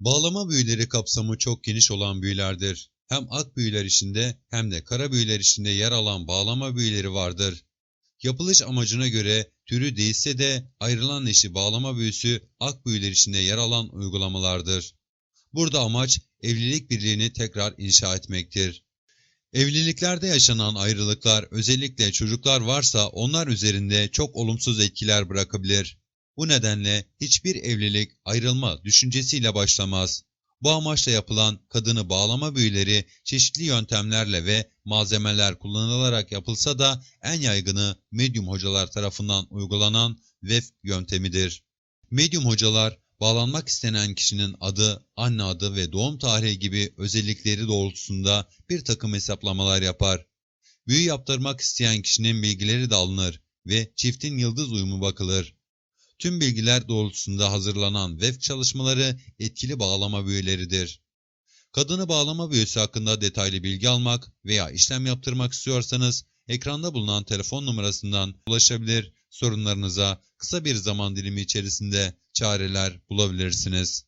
Bağlama büyüleri kapsamı çok geniş olan büyülerdir. Hem ak büyüler içinde hem de kara büyüler içinde yer alan bağlama büyüleri vardır. Yapılış amacına göre türü değişse de ayrılan eşi bağlama büyüsü ak büyüler içinde yer alan uygulamalardır. Burada amaç evlilik birliğini tekrar inşa etmektir. Evliliklerde yaşanan ayrılıklar özellikle çocuklar varsa onlar üzerinde çok olumsuz etkiler bırakabilir. Bu nedenle hiçbir evlilik ayrılma düşüncesiyle başlamaz. Bu amaçla yapılan kadını bağlama büyüleri çeşitli yöntemlerle ve malzemeler kullanılarak yapılsa da en yaygını medyum hocalar tarafından uygulanan VEF yöntemidir. Medyum hocalar bağlanmak istenen kişinin adı, anne adı ve doğum tarihi gibi özellikleri doğrultusunda bir takım hesaplamalar yapar. Büyü yaptırmak isteyen kişinin bilgileri de alınır ve çiftin yıldız uyumu bakılır. Tüm bilgiler doğrultusunda hazırlanan VEF çalışmaları etkili bağlama büyüleridir. Kadını bağlama büyüsü hakkında detaylı bilgi almak veya işlem yaptırmak istiyorsanız ekranda bulunan telefon numarasından ulaşabilir, sorunlarınıza kısa bir zaman dilimi içerisinde çareler bulabilirsiniz.